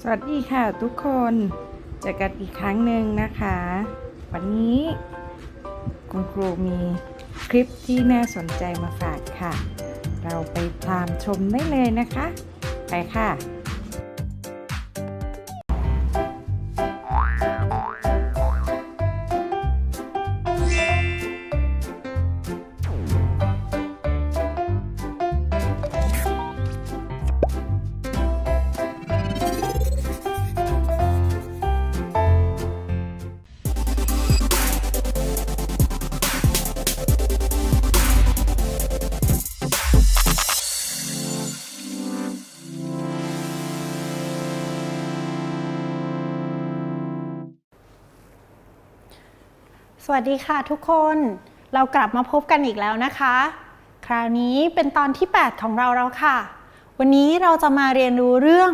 สวัสดีค่ะทุกคนเจอกันอีกครั้งหนึ่งนะคะ วันนี้คุณครูมีคลิปที่น่าสนใจมาฝากค่ะ เราไปตามชมได้เลยนะคะ ไปค่ะ วัสดีค่ะทุกคน เรากลับมาพบกันอีกแล้วนะคะ คราวนี้เป็นตอนที่ 8 ของเราแล้วค่ะ วันนี้เราจะมาเรียนรู้เรื่อง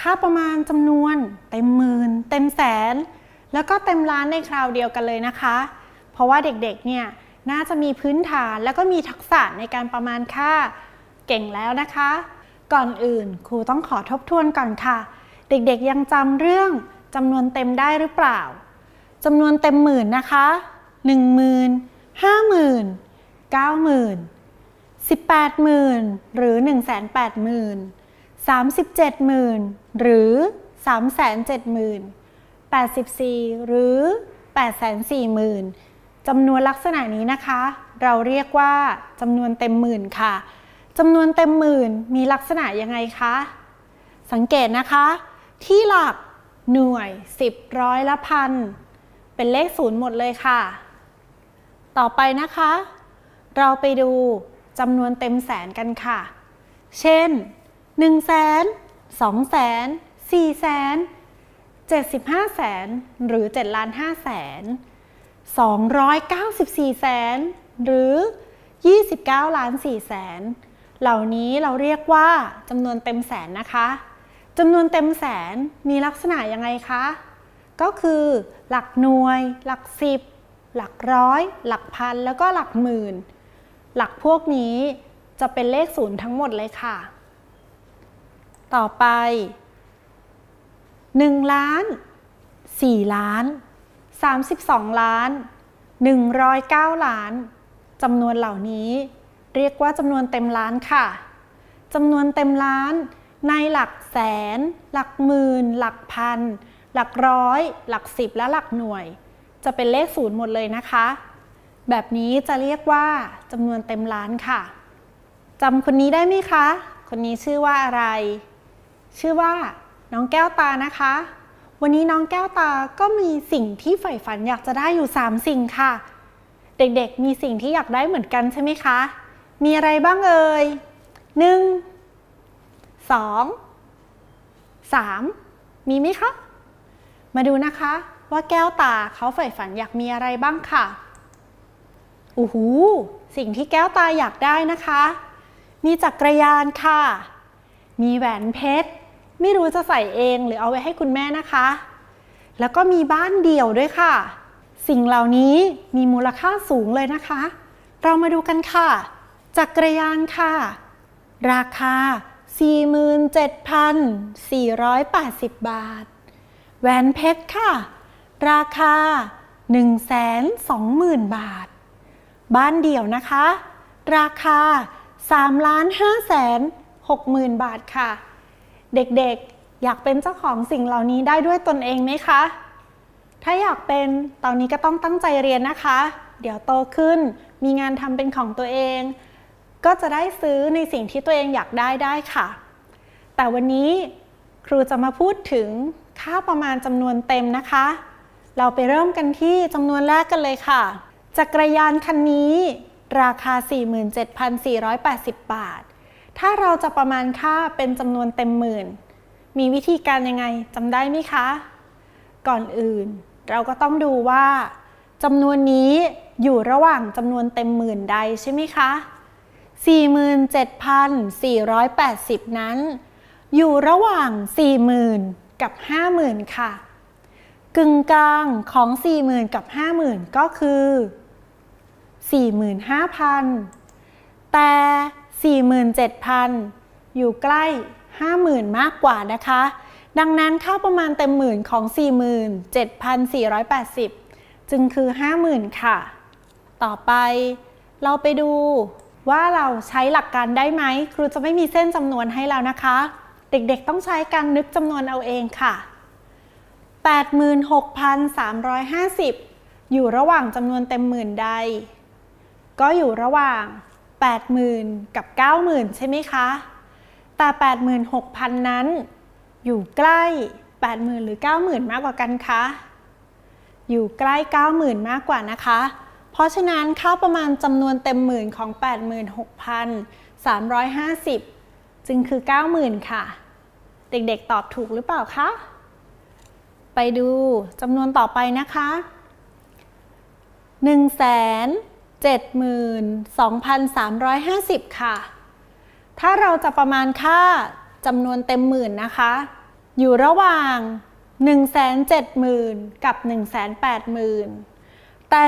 ค่าประมาณจำนวน เต็มหมื่นเต็มแสน แล้วก็เต็มล้านในคราวเดียวกันเลยนะคะ เพราะว่าเด็กๆเนี่ยน่าจะมีพื้นฐานแล้วก็มีทักษะในการประมาณค่าเก่งแล้วนะคะ ก่อนอื่นครูต้องขอทบทวนก่อนค่ะ เด็กๆยังจำเรื่องจำนวนเต็มได้หรือเปล่า จำนวนเต็มหมื่นนะคะ1 0 0 0 0 5 0 0 0 0 9 0 0 0 18หมื่นสิบแปดหมื่นหรือ1 8 0 0 0 0 37หมื่นหรือ3 7 0 0 0 0 84หรือ8 4 0 0 0 0จำนวนลักษณะนี้นะคะ เราเรียกว่าจำนวนเต็มหมื่นค่ะจำนวนเต็มหมื่นมีลักษณะยังไงคะ สังเกตนะคะ ที่หลักหน่วย10ร้อยละพัน เป็นเลขศูนย์หมดเลยค่ะ ต่อไปนะคะ เราไปดูจำนวนเต็มแสนกันค่ะ เช่น1แสน2แสน4แสน75แสนหรือ7ล้าน5แสน294แสนหรือ 29 ล้าน4แสนเหล่านี้เราเรียกว่าจำนวนเต็มแสนนะคะจำนวนเต็มแสนมีลักษณะยังไงคะ ก็คือหลักหน่วย หลักสิบ หลักร้อย หลักพัน แล้วก็หลักหมื่น หลักพวกนี้จะเป็นเลขศูนย์ทั้งหมดเลยค่ะ ต่อไป 1 ล้าน 4 ล้าน 32 ล้าน 109 ล้านจำนวนเหล่านี้ เรียกว่าจำนวนเต็มล้านค่ะจำนวนเต็มล้าน ในหลักแสน หลักหมื่น หลักพัน หลักร้อย หลักสิบและหลักหน่วย จะเป็นเลขศูนย์หมดเลยนะคะ แบบนี้จะเรียกว่าจำนวนเต็มล้านค่ะจำคนนี้ได้ไหมคะ คนนี้ชื่อว่าอะไร ชื่อว่าน้องแก้วตานะคะ วันนี้น้องแก้วตาก็มีสิ่งที่ใฝ่ฝันอยากจะได้อยู่ 3 สิ่งค่ะ เด็กๆ มีสิ่งที่อยากได้เหมือนกันใช่ไหมคะ มีอะไรบ้างเอ่ยหนึ่งสองสามมีไหมคะ มาดูนะคะว่าแก้วตาเขาใฝ่ฝันอยากมีอะไรบ้างค่ะโอ้โหสิ่งที่แก้วตาอยากได้นะคะ มีจักรยานค่ะ มีแหวนเพชร ไม่รู้จะใส่เองหรือเอาไว้ให้คุณแม่นะคะ แล้วก็มีบ้านเดี่ยวด้วยค่ะ สิ่งเหล่านี้มีมูลค่าสูงเลยนะคะ เรามาดูกันค่ะ จักรยานค่ะ ราคา 47,480 บาท แหวนเพชรค่ะ ราคา 120,000 บาท บ้านเดี่ยวนะคะ ราคา3ล้าน5แสน60,000 บาทค่ะ เด็กๆอยากเป็นเจ้าของสิ่งเหล่านี้ได้ด้วยตนเองไหมคะ ถ้าอยากเป็นตอนนี้ก็ต้องตั้งใจเรียนนะคะ เดี๋ยวโตขึ้นมีงานทำเป็นของตัวเอง ก็จะได้ซื้อในสิ่งที่ตัวเองอยากได้ได้ค่ะ แต่วันนี้ครูจะมาพูดถึง ค่าประมาณจำนวนเต็มนะคะ เราไปเริ่มกันที่จำนวนแรกกันเลยค่ะจักรยานคันนี้ ราคา 47,480 บาท ถ้าเราจะประมาณค่าเป็นจำนวนเต็มหมื่น มีวิธีการยังไงจำได้ไหมคะ ก่อนอื่น เราก็ต้องดูว่าจำนวนนี้อยู่ระหว่างจำนวนเต็มหมื่นใดใช่ไหมคะ 47,480 นั้น อยู่ระหว่าง 40,000 กับ 50,000 ค่ะ กึ่งกลางของ 40,000 กับ 50,000 ก็คือ 45,000 แต่ 47,000 อยู่ใกล้ 50,000 มากกว่านะคะ ดังนั้นค่าประมาณเต็มหมื่นของ 47,480 จึงคือ 50,000 ค่ะ ต่อไปเราไปดูว่าเราใช้หลักการได้ไหม ครูจะไม่มีเส้นจำนวนให้แล้วนะคะ เด็กๆต้องใช้การนึกจำนวนเอาเองค่ะ 86,350 อยู่ระหว่างจำนวนเต็มหมื่นใด ก็อยู่ระหว่าง 80,000 กับ 90,000 ใช่ไหมคะ แต่ 86,000 นั้น อยู่ใกล้ 80,000 หรือ 90,000 มากกว่ากันคะ อยู่ใกล้ 90,000 มากกว่านะคะ เพราะฉะนั้นค่าประมาณจำนวนเต็มหมื่นของ 86,350 จึงคือ 90,000 ค่ะ เด็กๆตอบถูกหรือเปล่าคะ ไปดูจำนวนต่อไปนะคะ 172,350 ค่ะ ถ้าเราจะประมาณค่าจำนวนเต็มหมื่นนะคะ อยู่ระหว่าง 170,000 กับ 180,000 แต่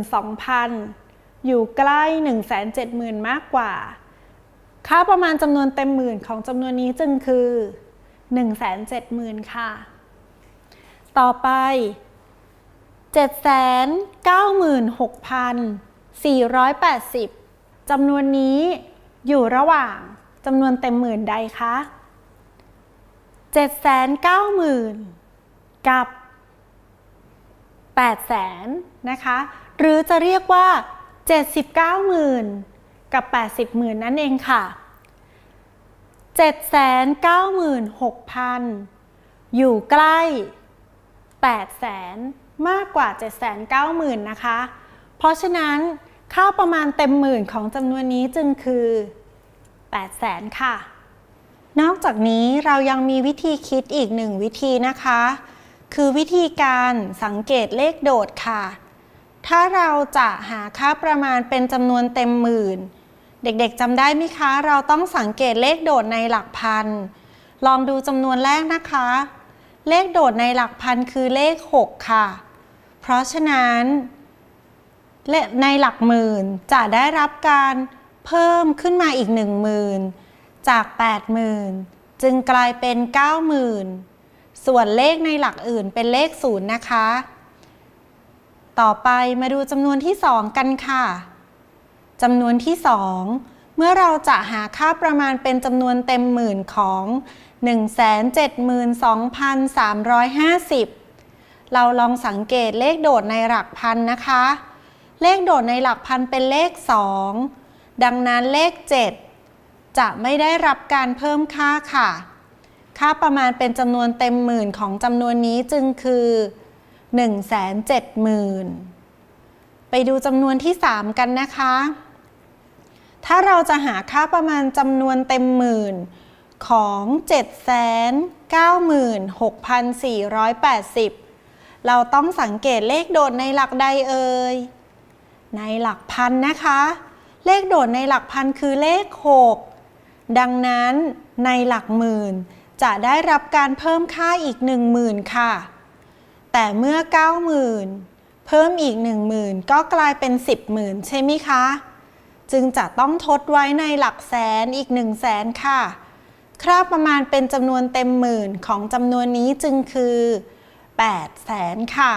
172,000 อยู่ใกล้ 170,000 มากกว่า ค่าประมาณจำนวนเต็มหมื่นของจำนวนนี้จึงคือ 170,000 ค่ะ ต่อไป 796,480จำนวนนี้อยู่ระหว่างจำนวนเต็มหมื่นใดคะ790,000 กับ 800,000 นะคะ หรือจะเรียกว่า 79,000 กับ 80,000นั่นเองค่ะ 796,000 อยู่ใกล้ 800,000 มากกว่า 790,000 นะคะ เพราะฉะนั้นค่าประมาณเต็มหมื่นของจำนวนนี้จึงคือ 800,000 ค่ะ นอกจากนี้เรายังมีวิธีคิดอีกหนึ่งวิธีนะคะ คือวิธีการสังเกตเลขโดดค่ะ ถ้าเราจะหาค่าประมาณเป็นจำนวนเต็มหมื่น เด็กๆจำได้ไหมคะ เราต้องสังเกตเลขโดดในหลักพัน ลองดูจำนวนแรกนะคะ เลขโดดในหลักพันคือเลข 6 ค่ะ เพราะฉะนั้นในหลักหมื่นจะได้รับการเพิ่มขึ้นมาอีก 1 0,000 จาก 80,000 จึงกลายเป็น 90,000 ส่วนเลขในหลักอื่นเป็นเลข0นะคะ ต่อไปมาดูจำนวนที่ 2 กันค่ะ จำนวนที่ 2 เมื่อเราจะหาค่าประมาณเป็นจำนวนเต็มหมื่นของ 172,350 เราลองสังเกตเลขโดดในหลักพันนะคะ เลขโดดในหลักพันเป็นเลข 2 ดังนั้นเลข 7 จะไม่ได้รับการเพิ่มค่าค่ะ ค่าประมาณเป็นจำนวนเต็มหมื่นของจำนวนนี้จึงคือ 170,000ไปดูจำนวนที่ 3 กันนะคะ ถ้าเราจะหาค่าประมาณจำนวนเต็มหมื่นของ 796,480 เราต้องสังเกตเลขโดดในหลักใดเอ่ย ในหลักพันนะคะ เลขโดดในหลักพันคือเลข 6 ดังนั้นในหลักหมื่นจะได้รับการเพิ่มค่าอีก 10,000 ค่ะ แต่เมื่อ 90,000 เพิ่มอีก 10,000 ก็กลายเป็น 10,000 ใช่ไหมคะ จึงจะต้องทดไว้ในหลักแสนอีก1 0 0 0 0แสนค่ะ ค่าประมาณเป็นจำนวนเต็มหมื่นของจำนวนนี้จึงคือ8แสนค่ะ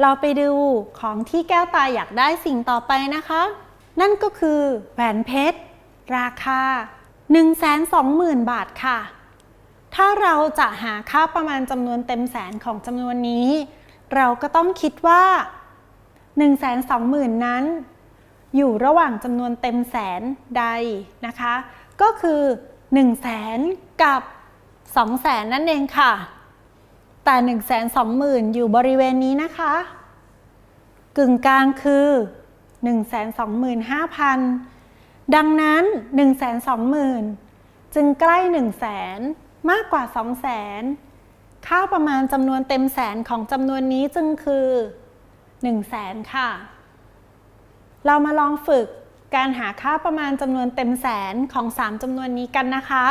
เราไปดูของที่แก้วตาอยากได้สิ่งต่อไปนะคะ นั่นก็คือแหวนเพชร ราคา 120,000 บาทค่ะ ถ้าเราจะหาค่าประมาณจำนวนเต็มแสนของจำนวนนี้ เราก็ต้องคิดว่า 120,000 นั้น อยู่ระหว่างจำนวนเต็มแสนใดนะคะ ก็คือ 1 0 0 0 0แสนกับ2 0 0แสนนั่นเองค่ะ แต่ 1 2 0 0 0 0 อยู่บริเวณนี้นะคะ กึ่งกลางคือ 125,000 ดังนั้น 120,000 จึงใกล้ 1 0 0 0 0แสนมากกว่า 2 0 0แสนค่าประมาณจำนวนเต็มแสนของจำนวนนี้จึงคือ 1 0 0 0 0แสนค่ะ เรามาลองฝึกการหาค่าประมาณจำนวนเต็มแสนของ 3จำนวนนี้กันนะคะ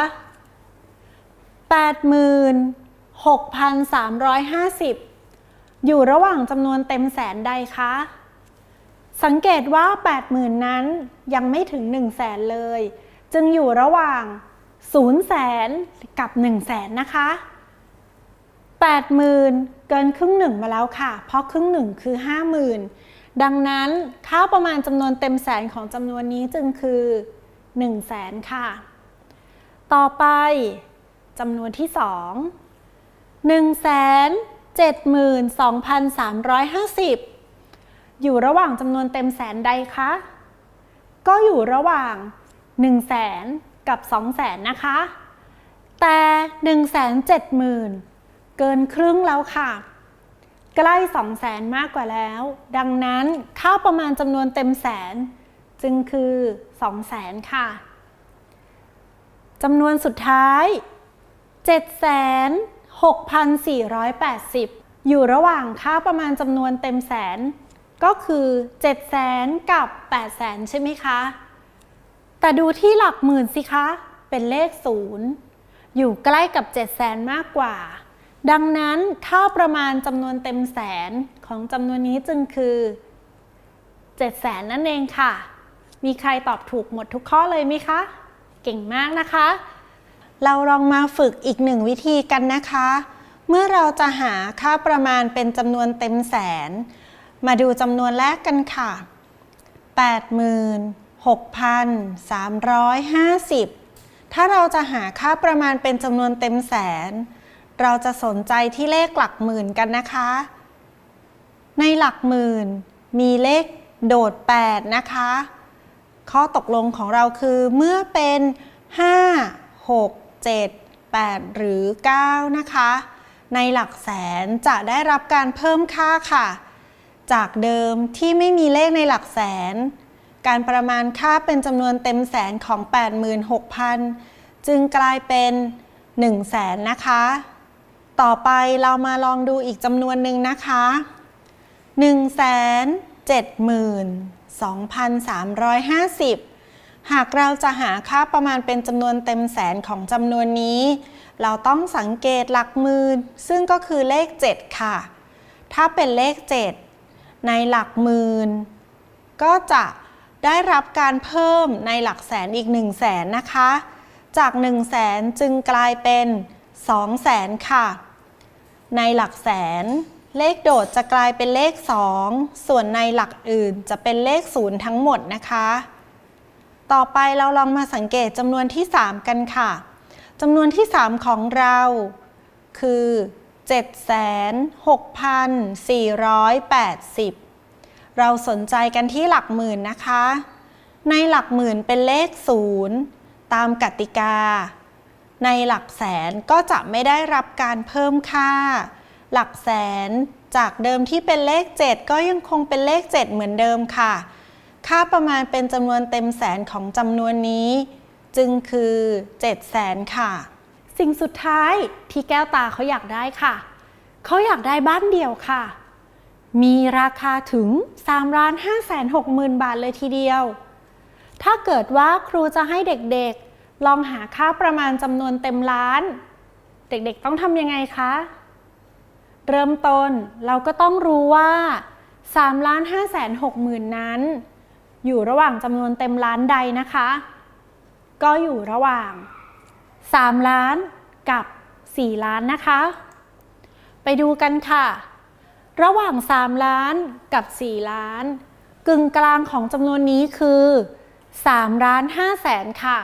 86,350 อยู่ระหว่างจำนวนเต็มแสนใดคะ สังเกตว่า 80,000 นั้นยังไม่ถึง 1 0 0 0 0แสนเลย จึงอยู่ระหว่าง0แสนกับ1แสนนะคะ 80,000 เกินครึ่งหนึ่งมาแล้วค่ะ เพราะครึ่งหนึ่งคือ 50,000 ดังนั้นค่าประมาณจำนวนเต็มแสนของจำนวนนี้จึงคือ1แสนค่ะ ต่อไปจำนวนที่ 2 1 7 2 3 5 0 อยู่ระหว่างจำนวนเต็มแสนใดคะ ก็อยู่ระหว่าง 1 0 0 0 0แสนกับ 2 0 0แสนนะคะ แต่ 1 7 0 0 0 0 เกินครึ่งแล้วค่ะ ใกล้2 0 0แสนมากกว่าแล้ว ดังนั้นค่าประมาณจำนวนเต็มแสน จึงคือ2 0 0แสนค่ะจำนวนสุดท้าย 76,480 อยู่ระหว่างค่าประมาณจำนวนเต็มแสน ก็คือ7แสนกับ8แสนใช่ไหมคะ แต่ดูที่หลักหมื่นสิคะ เป็นเลข 0 อยู่ใกล้กับ7แสนมากกว่า ดังนั้นค่าประมาณจำนวนเต็มแสนของจำนวนนี้จึงคือ7แสนนั่นเองค่ะ มีใครตอบถูกหมดทุกข้อเลยไหมคะ เก่งมากนะคะ เราลองมาฝึกอีกหนึ่งวิธีกันนะคะ เมื่อเราจะหาค่าประมาณเป็นจำนวนเต็มแสน มาดูจำนวนแรกกันค่ะ 86,350 ถ้าเราจะหาค่าประมาณเป็นจำนวนเต็มแสน เราจะสนใจที่เลขหลักหมื่นกันนะคะ ในหลักหมื่น มีเลขโดด 8 นะคะ ข้อตกลงของเราคือเมื่อเป็น 5 6 7 8 หรือ 9 นะคะ ในหลักแสนจะได้รับการเพิ่มค่าค่ะ จากเดิมที่ไม่มีเลขในหลักแสน การประมาณค่าเป็นจำนวนเต็มแสนของ 86,000 จึงกลายเป็น1แสนนะคะ ต่อไปเรามาลองดูอีกจำนวนหนึ่งนะคะ1 7 2,350 หากเราจะหาค่าประมาณเป็นจำนวนเต็มแสนของจำนวนนี้ เราต้องสังเกตหลักหมื่นซึ่งก็คือเลข 7 ค่ะ ถ้าเป็นเลข 7 ในหลักหมื่นก็จะได้รับการเพิ่มในหลักแสนอีก 1 0 0 0 0แสนนะคะ จาก 1 0 0 0 0แสนจึงกลายเป็น 2 0 0แสนค่ะ ในหลักแสน เลขโดดจะกลายเป็นเลข 2 ส่วนในหลักอื่นจะเป็นเลข 0 ทั้งหมดนะคะ ต่อไปเราลองมาสังเกตจำนวนที่ 3 กันค่ะจำนวนที่ 3 ของเรา คือ 76,480 เราสนใจกันที่หลักหมื่นนะคะ ในหลักหมื่นเป็นเลข 0 ตามกติกา ในหลักแสนก็จะไม่ได้รับการเพิ่มค่า หลักแสนจากเดิมที่เป็นเลข 7 ก็ยังคงเป็นเลข 7 เหมือนเดิมค่ะ ค่าประมาณเป็นจำนวนเต็มแสนของจำนวนนี้ จึงคือ7แสนค่ะ สิ่งสุดท้ายที่แก้วตาเขาอยากได้ค่ะ เขาอยากได้บ้านเดี่ยวค่ะ มีราคาถึง3ล้าน5แสน6หมื่นบาทเลยทีเดียว ถ้าเกิดว่าครูจะให้เด็กๆ ลองหาค่าประมาณจำนวนเต็มล้าน เด็กๆต้องทำยังไงคะ เริ่มต้นเราก็ต้องรู้ว่า3ล้าน5แสน6หมื่นนั้น อยู่ระหว่างจำนวนเต็มล้านใดนะคะ ก็อยู่ระหว่าง 3 ล้านกับ 4 ล้านนะคะ ไปดูกันค่ะ ระหว่าง 3 ล้านกับ 4 ล้าน กึ่งกลางของจำนวนนี้คือ3ล้าน5แสนค่ะ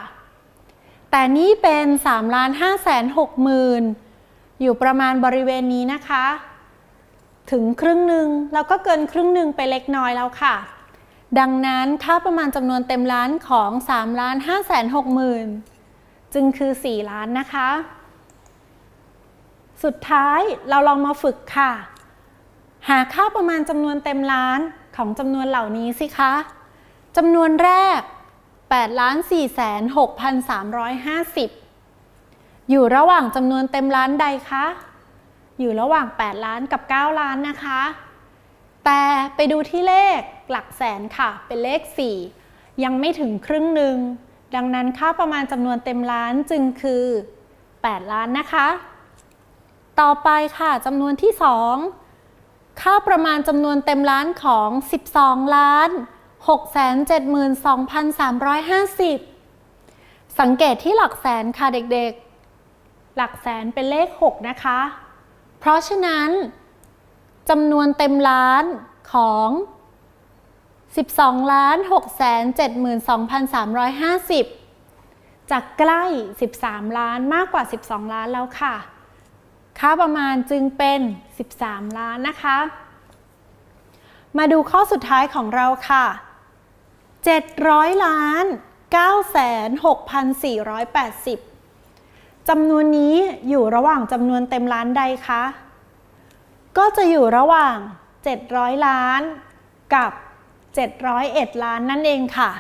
แต่นี่เป็น3ล้าน5แสน6หมื่นอยู่ประมาณบริเวณนี้นะคะ ถึงครึ่งหนึ่งแล้วก็เกินครึ่งหนึ่งไปเล็กน้อยแล้วค่ะ ดังนั้นค่าประมาณจำนวนเต็มล้านของ3ล้าน5แสน6หมื่นจึงคือ 4 ล้านนะคะ สุดท้ายเราลองมาฝึกค่ะ หาค่าประมาณจำนวนเต็มล้านของจำนวนเหล่านี้สิคะจำนวนแรก 8ล้าน4แสน6,350 อยู่ระหว่างจำนวนเต็มล้านใดคะ อยู่ระหว่าง 8 ล้านกับ 9 ล้านนะคะ แต่ไปดูที่เลขหลักแสนค่ะ เป็นเลข 4 ยังไม่ถึงครึ่งหนึ่ง ดังนั้นค่าประมาณจำนวนเต็มล้านจึงคือ 8 ล้านนะคะ ต่อไปค่ะจำนวนที่ 2 ค่าประมาณจำนวนเต็มล้านของ 12 ล้าน 672,350 สังเกตที่หลักแสนค่ะเด็กๆ หลักแสนเป็นเลข 6 นะคะ เพราะฉะนั้นจำนวนเต็มล้านของ 12ล้าน6แสน72,350 จากใกล้ 13 ล้านมากกว่า 12 ล้านแล้วค่ะ ค่าประมาณจึงเป็น 13 ล้านนะคะ มาดูข้อสุดท้ายของเราค่ะ 700ล้าน9แสน6,480จำนวนนี้อยู่ระหว่างจำนวนเต็มล้านใดคะ ก็จะอยู่ระหว่าง 700 ล้านกับ 701 ล้านนั่นเองค่ะ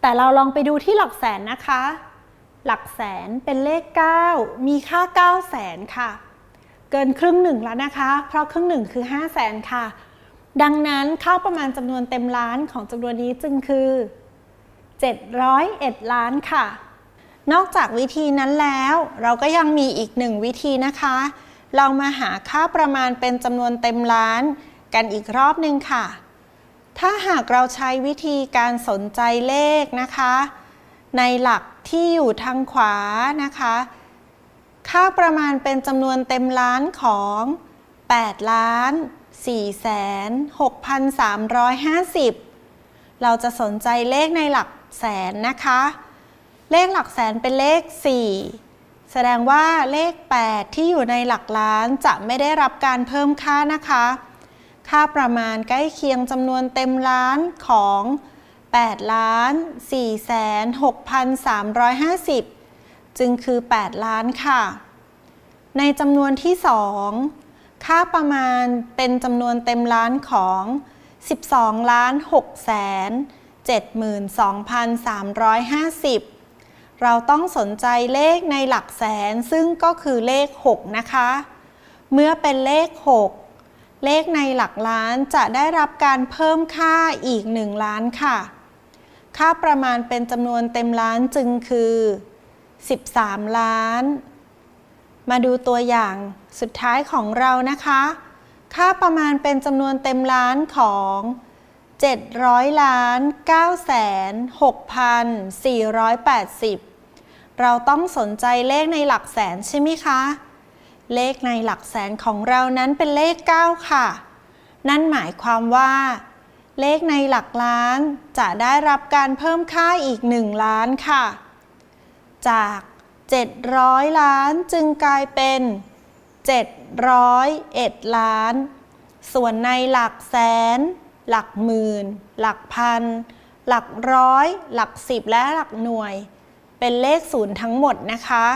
แต่เราลองไปดูที่หลักแสนนะคะ หลักแสนเป็นเลข 9 มีค่า 9 แสนค่ะ เกินครึ่งหนึ่งแล้วนะคะ เพราะครึ่งหนึ่งคือ 5 แสนค่ะ ดังนั้นค่าประมาณจำนวนเต็มล้านของจำนวนนี้จึงคือ 701 ล้านค่ะ นอกจากวิธีนั้นแล้ว เราก็ยังมีอีกหนึ่งวิธีนะคะ เรามาหาค่าประมาณเป็นจำนวนเต็มล้าน กันอีกรอบหนึ่งค่ะ ถ้าหากเราใช้วิธีการสนใจเลขนะคะ ในหลักที่อยู่ทางขวานะคะ ค่าประมาณเป็นจำนวนเต็มล้านของ 8 ล้าน 4แสน6,350 เราจะสนใจเลขในหลักแสนนะคะ เลขหลักแสนเป็นเลข 4 แสดงว่าเลข 8 ที่อยู่ในหลักล้านจะไม่ได้รับการเพิ่มค่านะคะ ค่าประมาณใกล้เคียงจำนวนเต็มล้านของ8ล้าน4แสน6,350 จึงคือ 8 ล้านค่ะ ในจำนวนที่ 2 ค่าประมาณเป็นจำนวนเต็มล้านของ 12ล้าน6แสน72,350 เราต้องสนใจเลขในหลักแสนซึ่งก็คือเลข 6 นะคะ เมื่อเป็นเลข 6 เลขในหลักล้านจะได้รับการเพิ่มค่าอีก 1 ล้านค่ะ ค่าประมาณเป็นจำนวนเต็มล้านจึงคือ 13 ล้าน มาดูตัวอย่างสุดท้ายของเรานะคะ ค่าประมาณเป็นจำนวนเต็มล้านของ 700ล้าน9แสน6,480 เราต้องสนใจเลขในหลักแสนใช่ไหมคะ เลขในหลักแสนของเรานั้นเป็นเลข 9 ค่ะ นั่นหมายความว่า เลขในหลักล้านจะได้รับการเพิ่มค่าอีก 1 ล้านค่ะ จาก 700 ล้านจึงกลายเป็น 701 ล้าน ส่วนในหลักแสน หลักหมื่น หลักพัน หลักร้อย หลักสิบและหลักหน่วย เป็นเลขศูนย์ทั้งหมดนะคะ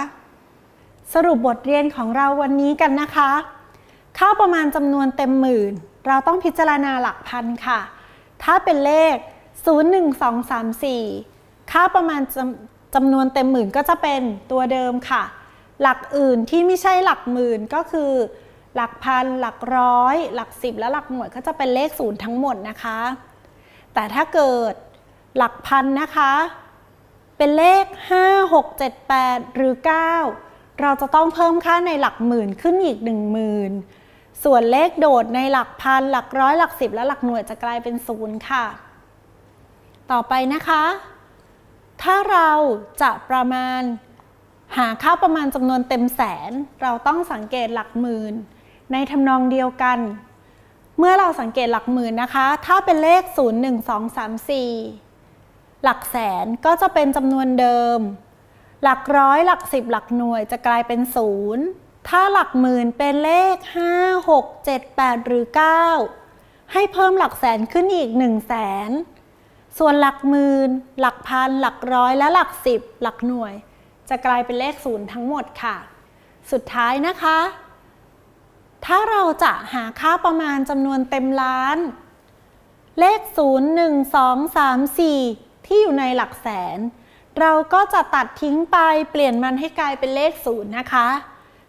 สรุปบทเรียนของเราวันนี้กันนะคะค่าประมาณจำนวนเต็มหมื่น เราต้องพิจารณาหลักพันค่ะ ถ้าเป็นเลข 0 1 2 3 4 ค่าประมาณ จำนวนเต็มหมื่นก็จะเป็นตัวเดิมค่ะ หลักอื่นที่ไม่ใช่หลักหมื่นก็คือ หลักพัน หลักร้อย หลักสิบและหลักหน่วยก็จะเป็นเลขศูนย์ทั้งหมดนะคะ แต่ถ้าเกิดหลักพันนะคะ เป็นเลข 5 6 7 8 หรือ 9 เราจะต้องเพิ่มค่าในหลักหมื่นขึ้นอีก 1 0,000 ส่วนเลขโดดในหลักพัน หลักร้อย หลักสิบและหลักหน่วยจะกลายเป็นศูนย์ค่ะ ต่อไปนะคะ ถ้าเราจะประมาณหาค่าประมาณจำนวนเต็มแสน เราต้องสังเกตหลักหมื่น ในทำนองเดียวกัน เมื่อเราสังเกตหลักหมื่นนะคะ ถ้าเป็นเลข 0 1 2 3 4 หลักแสนก็จะเป็นจำนวนเดิม หลักร้อยหลักสิบหลักหน่วยจะกลายเป็นศูนย์ถ้าหลักหมื่นเป็นเลข 5 6 7 8 หรือ 9 ให้เพิ่มหลักแสนขึ้นอีก 1 0 0 0 0แสน ส่วนหลักหมื่น หลักพัน หลักร้อย และหลักสิบ หลักหน่วย จะกลายเป็นเลขศูนย์ทั้งหมดค่ะ สุดท้ายนะคะ ถ้าเราจะหาค่าประมาณจำนวนเต็มล้าน เลข 0 1 2 3 4 ที่อยู่ในหลักแสน เราก็จะตัดทิ้งไปเปลี่ยนมันให้กลายเป็นเลขศูนย์นะคะ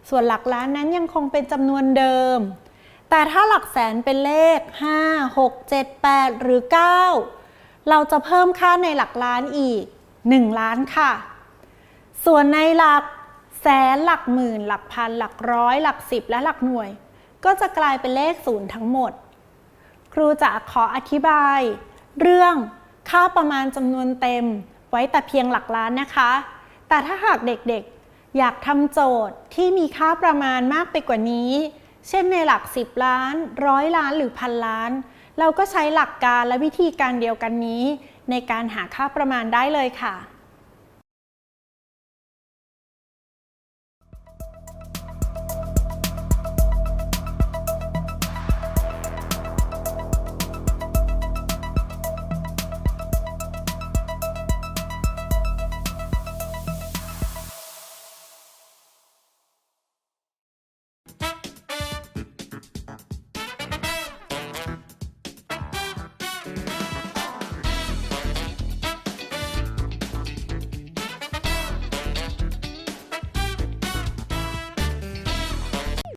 ส่วนหลักล้านนั้นยังคงเป็นจำนวนเดิม แต่ถ้าหลักแสนเป็นเลข 5 6 7 8 หรือ 9 เราจะเพิ่มค่าในหลักล้านอีก 1 ล้านค่ะ ส่วนในหลักแสนหลักหมื่น หลักพัน หลักร้อย หลักสิบและหลักหน่วย ก็จะกลายเป็นเลขศูนย์ทั้งหมด ครูจะขออธิบาย เรื่องค่าประมาณจำนวนเต็ม ไว้แต่เพียงหลักล้านนะคะ แต่ถ้าหากเด็กๆ อยากทำโจทย์ที่มีค่าประมาณมากไปกว่านี้ เช่นในหลัก 10 ล้านร้อยล้านหรือพันล้าน เราก็ใช้หลักการและวิธีการเดียวกันนี้ ในการหาค่าประมาณได้เลยค่ะ